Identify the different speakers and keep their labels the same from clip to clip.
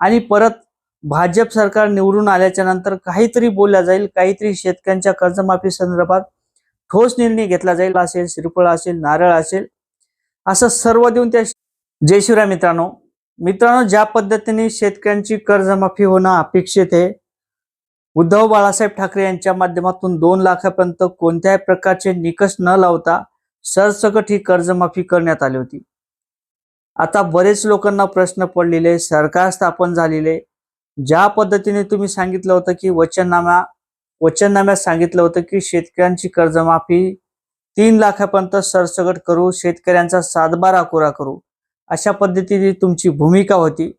Speaker 1: आणि परत भाजप सरकार निवडून आल्याच्यानंतर काहीतरी बोलल्या जाईल काहीतरी शेतकऱ्यांच्या कर्जमाफी संदर्भात ठोस निर्णय घेतला जाईल असेल श्रीफळ असेल नारळ असेल असं सर्व देऊन त्या जय शिवराय मित्रांनो. मित्रांनो ज्या पद्धतीने शेतकऱ्यांची कर्जमाफी होणं अपेक्षित आहे उद्धव बाळासाहेब ठाकरे यांच्या माध्यमातून दोन लाखापर्यंत कोणत्याही प्रकारचे निकष न लावता सरसकट ही कर्जमाफी करण्यात आली होती. आता बरेच लोकांना प्रश्न पडलेले सरकार स्थापन झालेले. ज्या पद्धतीने तुम्ही सांगितलं होतं की वचननामा वचननाम्यात सांगितलं होतं की शेतकऱ्यांची कर्जमाफी तीन लाखापर्यंत सरसगट करू शेतकऱ्यांचा सातबारा कोरा करू अशा पद्धतीची तुमची भूमिका होती.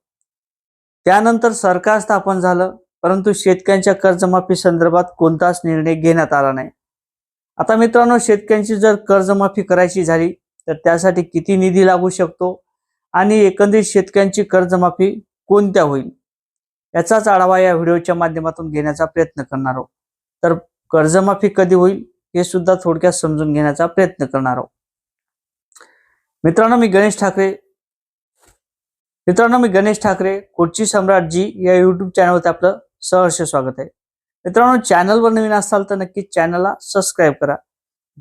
Speaker 1: त्यानंतर सरकार स्थापन झालं परंतु शेतकऱ्यांच्या कर्जमाफी संदर्भात कोणताच निर्णय घेण्यात आला नाही. आता मित्रांनो शेतकऱ्यांची जर कर्जमाफी करायची झाली तर त्यासाठी किती निधी लागू शकतो? आणि एकंदरीत शेतकऱ्यांची कर्जमाफी कोणत्या होईल? याचाच आढावा या व्हिडिओच्या माध्यमातून घेण्याचा प्रयत्न करणार आहोत. तर कर्जमाफी कधी होईल हे सुद्धा थोडक्यात समजून घेण्याचा प्रयत्न करणार आहोत. मित्रांनो मी गणेश ठाकरे. मित्रांनो मी गणेश ठाकरे कुर्ची सम्राटजी या युट्यूब चॅनलवरती आपलं सहर्ष स्वागत आहे. मित्रांनो चॅनलवर नवीन असाल तर नक्की चॅनलला सबस्क्राईब करा.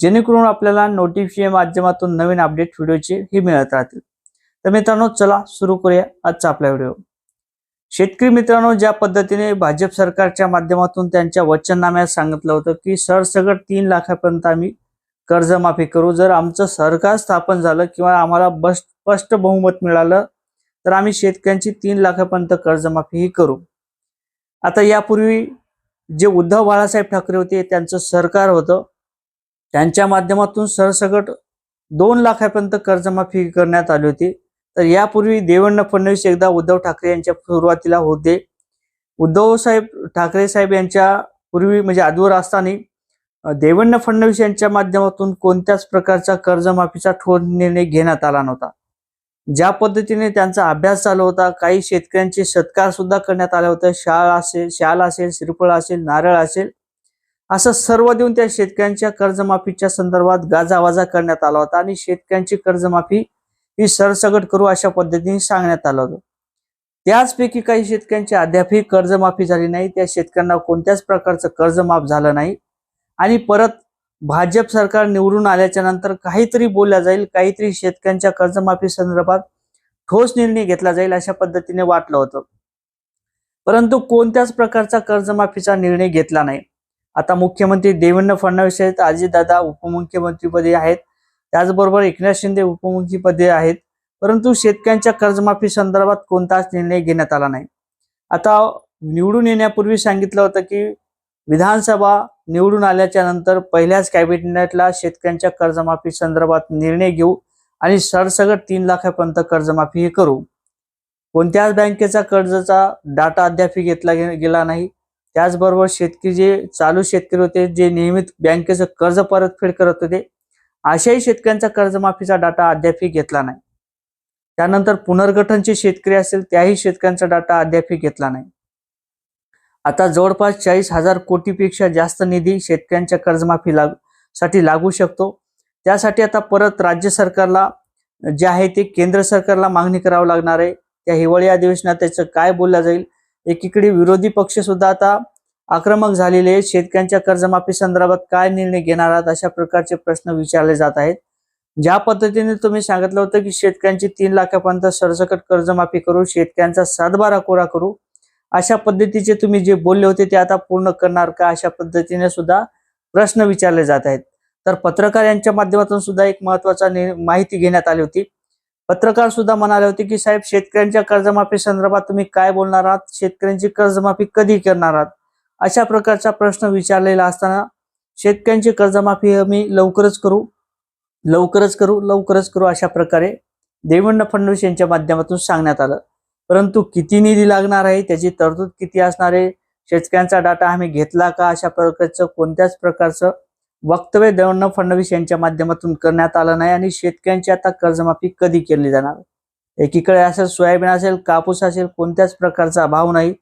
Speaker 1: जेणेकरून आपल्याला नोटिफिकेशन माध्यमातून नवीन अपडेट व्हिडिओचे ही मिळत राहतील. तर मित्रांनो चला सुरू करूया आजचा आपला व्हिडिओ. शेतकरी मित्रांनो ज्या पद्धतीने भाजप सरकारच्या माध्यमातून त्यांच्या वचननाम्यात सांगितलं होतं की सरसगट तीन लाखापर्यंत आम्ही कर्जमाफी करू. जर आमचं सरकार स्थापन झालं किंवा आम्हाला बस स्पष्ट बहुमत मिळालं तर आम्ही शेतकऱ्यांची तीन लाखापर्यंत कर्जमाफी ही करू. आता यापूर्वी जे उद्धव बाळासाहेब ठाकरे होते त्यांचं सरकार होतं. त्यांच्या माध्यमातून सरसकट दोन लाखापर्यंत कर्जमाफी करण्यात आली होती. तर यापूर्वी देवेंद्र फडणवीस एकदा उद्धव ठाकरे यांच्या सुरुवातीला होते. उद्धव साहेब ठाकरे साहेब यांच्या पूर्वी म्हणजे आजवर असताना देवेंद्र फडणवीस यांच्या माध्यमातून कोणत्याच प्रकारचा कर्जमाफीचा ठोस निर्णय घेण्यात आला नव्हता. ज्या पद्धतीने त्यांचा अभ्यास चालू होता काही शेतकऱ्यांचे सत्कार सुद्धा करण्यात आले होते. शाळ असेल शाल असेल श्रीफळ असेल नारळ असेल असं सर्व देऊन त्या शेतकऱ्यांच्या कर्जमाफीच्या संदर्भात गाजावाजा करण्यात आला होता आणि शेतकऱ्यांची कर्जमाफी ही सरसगट करू अशा पद्धतीने सांगण्यात आलं होतं. त्याचपैकी काही शेतकऱ्यांची अद्यापही कर्जमाफी झाली नाही. त्या शेतकऱ्यांना कोणत्याच प्रकारचं कर्ज माफ झालं नाही. आणि परत भाजप सरकार निवडून आल्याच्यानंतर काहीतरी बोलल्या जाईल काहीतरी शेतकऱ्यांच्या कर्जमाफी संदर्भात ठोस निर्णय घेतला जाईल अशा पद्धतीने वाटलं होतं. परंतु कोणत्याच प्रकारचा कर्जमाफीचा निर्णय घेतला नाही. आता मुख्यमंत्री देवेंद्र फडणवीस आहेत अजितदादा उपमुख्यमंत्रीपदी आहेत. त्याचबरोबर एकनाथ शिंदे उपमुख्यपदे आहेत. परंतु शेतकऱ्यांच्या कर्जमाफी संदर्भात कोणताच निर्णय घेण्यात आला नाही. आता निवडून येण्यापूर्वी सांगितलं होतं की विधानसभा निवडून आल्याच्यानंतर पहिल्याच कॅबिनेटला शेतकऱ्यांच्या कर्जमाफी संदर्भात निर्णय घेऊ आणि सरसगट तीन लाखापर्यंत कर्जमाफी हे करू. कोणत्याच बँकेचा कर्जाचा डाटा अद्याप घेतला गेला नाही. त्याचबरोबर शेतकरी जे चालू शेतकरी होते जे नियमित बँकेचं कर्ज परतफेड करत होते अशाही शेतकऱ्यांचा कर्जमाफीचा डाटा अद्याप घेतला नाही. त्यानंतर पुनर्गठनचे शेतकरी असेल त्याही शेतकऱ्यांचा डाटा अद्याप घेतला नाही. आता जवळपास चाळीस हजार कोटीपेक्षा जास्त निधी शेतकऱ्यांच्या कर्जमाफी लागसाठी लागू शकतो. त्यासाठी आता परत राज्य सरकारला जे आहे ते केंद्र सरकारला मागणी करावं लागणार आहे. त्या हिवाळी अधिवेशनात त्याचं काय बोललं जाईल? एकीकडे विरोधी पक्ष सुद्धा आता आक्रमक झालेले आहेत. शेतकऱ्यांच्या कर्जमाफी संदर्भात काय निर्णय घेणार आहात अशा प्रकारचे प्रश्न विचारले जात आहेत. ज्या पद्धतीने तुम्ही सांगितलं होतं की शेतकऱ्यांची तीन लाखापर्यंत सरसकट कर्जमाफी करू शेतकऱ्यांचा सातबारा कोरा करू अशा पद्धतीचे तुम्ही जे बोलले होते ते आता पूर्ण करणार का अशा पद्धतीने सुद्धा प्रश्न विचारले जात आहेत. तर पत्रकार यांच्या माध्यमातून सुद्धा एक महत्त्वाचा माहिती घेण्यात आली होती. पत्रकार सुद्धा म्हणाले होते की साहेब शेतकऱ्यांच्या कर्जमाफी संदर्भात तुम्ही काय बोलणार आहात? शेतकऱ्यांची कर्जमाफी कधी करणार आहात? अशा प्रकारचा प्रश्न विचारलेला असताना शेतकऱ्यांची कर्जमाफी आम्ही लवकरच करू लवकरच करू लवकरच करू अशा प्रकारे देवेंद्र फडणवीस यांच्या माध्यमातून सांगण्यात आलं. परंतु किती निधी लागणार आहे त्याची तरतूद किती असणार आहे शेतकऱ्यांचा डाटा आम्ही घेतला का अशा प्रकारचं कोणत्याच प्रकारचं वक्तव्य देवेंद्र फडणवीस यांच्या माध्यमातून करण्यात आलं नाही आणि शेतकऱ्यांची आता कर्जमाफी कधी केली जाणार? एकीकडे असेल सोयाबीन असेल कापूस असेल कोणत्याच प्रकारचा अभाव नाही.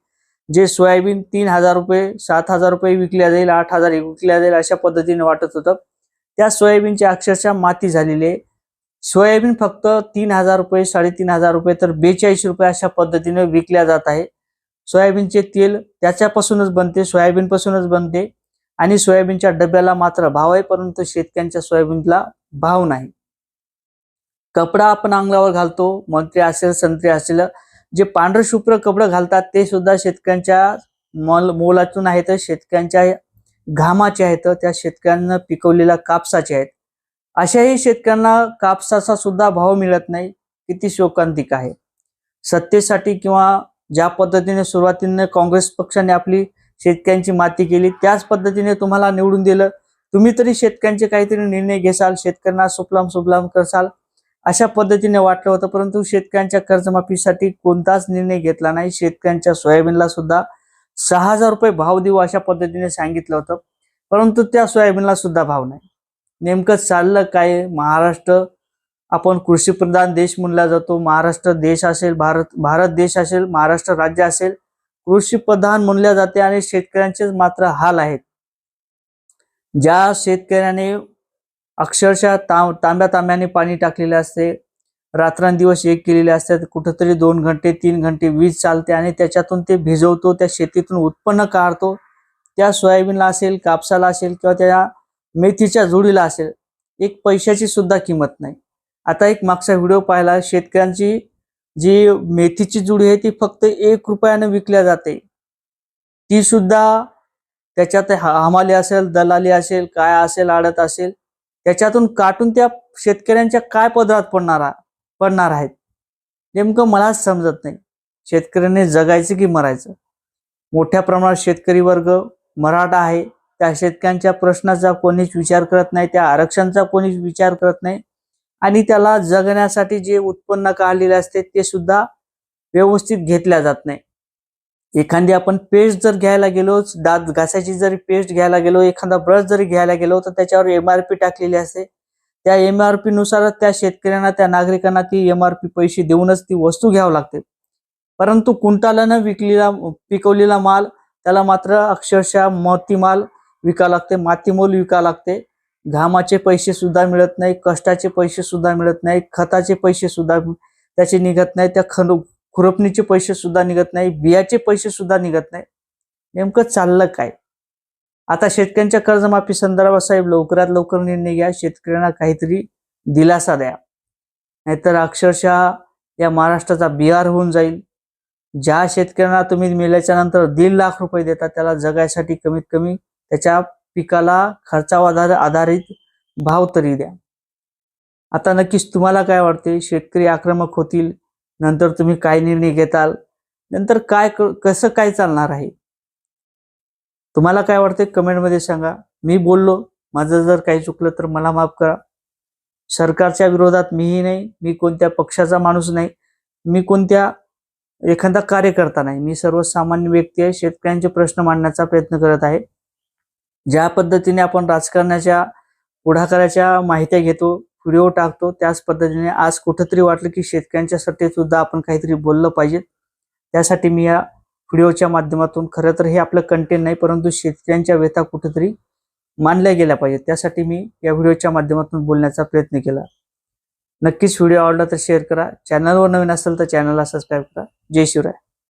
Speaker 1: जे सोयाबीन तीन हजार रुपये सात हजार रुपये विकल्या जाईल आठ हजार विकल्या जाईल अशा पद्धतीने वाटत होतं. त्या सोयाबीनची अक्षरशः माती झालेली आहे. सोयाबीन फक्त तीन हजार रुपये साडेतीन हजार रुपये तर बेचाळीस रुपये अशा पद्धतीने विकल्या जात आहे. सोयाबीनचे तेल त्याच्यापासूनच बनते सोयाबीन पासूनच बनते आणि सोयाबीनच्या डब्याला मात्र भाव आहे परंतु शेतकऱ्यांच्या सोयाबीनला भाव नाही. कपडा आपण अंगलावर घालतो मंत्री असेल संत्री असेल जे पांढरं शुभ्र कपडं घालतात ते सुद्धा शेतकऱ्यांच्या मोल मोलातून आहेत. शेतकऱ्यांच्या घामाचे आहेत. त्या शेतकऱ्यांना पिकवलेल्या कापसाचे आहेत. अशाही शेतकऱ्यांना कापसाचा सुद्धा भाव मिळत नाही. किती शोकांतिक आहे. सत्तेसाठी किंवा ज्या पद्धतीने सुरुवातीने काँग्रेस पक्षाने आपली शेतकऱ्यांची माती केली त्याच पद्धतीने तुम्हाला निवडून दिलं. तुम्ही तरी शेतकऱ्यांचे काहीतरी निर्णय घेसाल शेतकऱ्यांना सुफलाम सुफलाम करसाल. अशा पद्धतीने वाटलं होतं परंतु शेतकऱ्यांच्या कर्जमाफीसाठी कोणताच निर्णय घेतला नाही. शेतकऱ्यांच्या सोयाबीनला सुद्धा सहा हजार रुपये भाव देऊ अशा पद्धतीने सांगितलं होतं परंतु त्या सोयाबीनला सुद्धा भाव नाही. नेमकं चाललं काय? महाराष्ट्र आपण कृषीप्रधान देश म्हणला जातो. महाराष्ट्र देश असेल भारत भारत देश असेल महाराष्ट्र राज्य असेल कृषी प्रधान म्हणल्या जाते आणि शेतकऱ्यांचेच मात्र हाल आहेत. ज्या शेतकऱ्याने अक्षरशः तांब तांब्या तांब्याने पाणी टाकलेले असते. रात्रंदिवस एक केलेले असतात कुठंतरी दोन घंटे तीन घंटे वीज चालते आणि त्याच्यातून ते भिजवतो त्या शेतीतून उत्पन्न काढतो. त्या सोयाबीनला असेल कापसाला असेल किंवा त्या मेथीच्या जोडीला असेल एक पैशाची सुद्धा किंमत नाही. आता एक मागचा व्हिडिओ पाहिला. शेतकऱ्यांची जी मेथीची जुडी आहे ती फक्त एक रुपयाने विकल्या जाते. ती सुद्धा त्याच्यात हमाली असेल दलाली असेल काय असेल आडत असेल त्याच्यातून काटून त्या शेतकऱ्यांच्या काय पदरात पडणार पडणार आहेत? नेमकं मलाच समजत नाही. शेतकऱ्यांनी जगायचं की मरायचं? मोठ्या प्रमाणात शेतकरी वर्ग मराठा आहे. त्या शेतकऱ्यांच्या प्रश्नाचा कोणीच विचार करत नाही. त्या आरक्षणाचा कोणीच विचार करत नाही. आणि त्याला जगण्यासाठी जे उत्पन्न काढलेले असते ते सुद्धा व्यवस्थित घेतल्या जात नाही. एखादी आपण पेस्ट जर घ्यायला गेलो दात घासायची जरी पेस्ट घ्यायला गेलो एखादा ब्रश जरी घ्यायला गेलो तर त्याच्यावर एमआरपी टाकलेली असते. त्या एमआरपी नुसार त्या शेतकऱ्यांना त्या नागरिकांना ती एमआरपी पैसे देऊनच ती वस्तू घ्यावी लागते. परंतु कुंटालानं विकलेला पिकवलेला माल त्याला मात्र अक्षरशः मोती माल विकावं लागते मातीमोल विकावं लागते. घामाचे पैसे सुद्धा मिळत नाही कष्टाचे पैसे सुद्धा मिळत नाही खताचे पैसे सुद्धा त्याचे निघत नाही त्या खन खुरपणीचे पैसे सुद्धा निघत नाही बियाचे पैसे सुद्धा निघत नाही. नेमकं चाललं काय? आता शेतकऱ्यांच्या कर्जमाफी संदर्भात साहेब लवकरात लवकर निर्णय घ्या शेतकऱ्यांना काहीतरी दिलासा द्या. नाहीतर अक्षरशः या महाराष्ट्राचा बिहार होऊन जाईल. ज्या शेतकऱ्यांना तुम्ही मेल्याच्या नंतर दीड लाख रुपये देता त्याला जगायसाठी कमीत कमी त्याच्या पिकाला खर्चावर आधारित भाव तरी द्या. आता नक्कीच तुम्हाला काय वाटते? शेतकरी आक्रमक होतील नंतर तुम्ही काय निर्णय घेताल? नंतर काय कसं काय चालणार आहे? तुम्हाला काय वाटते कमेंटमध्ये सांगा. मी बोललो. माझं जर काही चुकलं तर मला माफ करा. सरकारच्या विरोधात मीही नाही. मी कोणत्या पक्षाचा माणूस नाही. मी कोणत्या एखादा कार्यकर्ता नाही. मी सर्वसामान्य व्यक्ती आहे. शेतकऱ्यांचे प्रश्न मांडण्याचा प्रयत्न करत आहे. ज्या पद्धतीने आपण राजकारणाच्या पुढाकाराच्या माहित्या घेतो व्हिडिओ टाकतो. त्याच पद्धतीने आज कुठंतरी वाटलं की शेतकऱ्यांच्यासाठी सुद्धा आपण काहीतरी बोललं पाहिजे. त्यासाठी मी या व्हिडिओच्या माध्यमातून खरं तर हे आपलं कंटेंट नाही परंतु शेतकऱ्यांच्या व्यथा कुठेतरी मानल्या गेल्या पाहिजेत. त्यासाठी मी या व्हिडिओच्या माध्यमातून बोलण्याचा प्रयत्न केला. नक्कीच व्हिडिओ आवडला तर शेअर करा. चॅनलवर नवीन असेल तर चॅनलला सबस्क्राईब करा. जय शिवराय.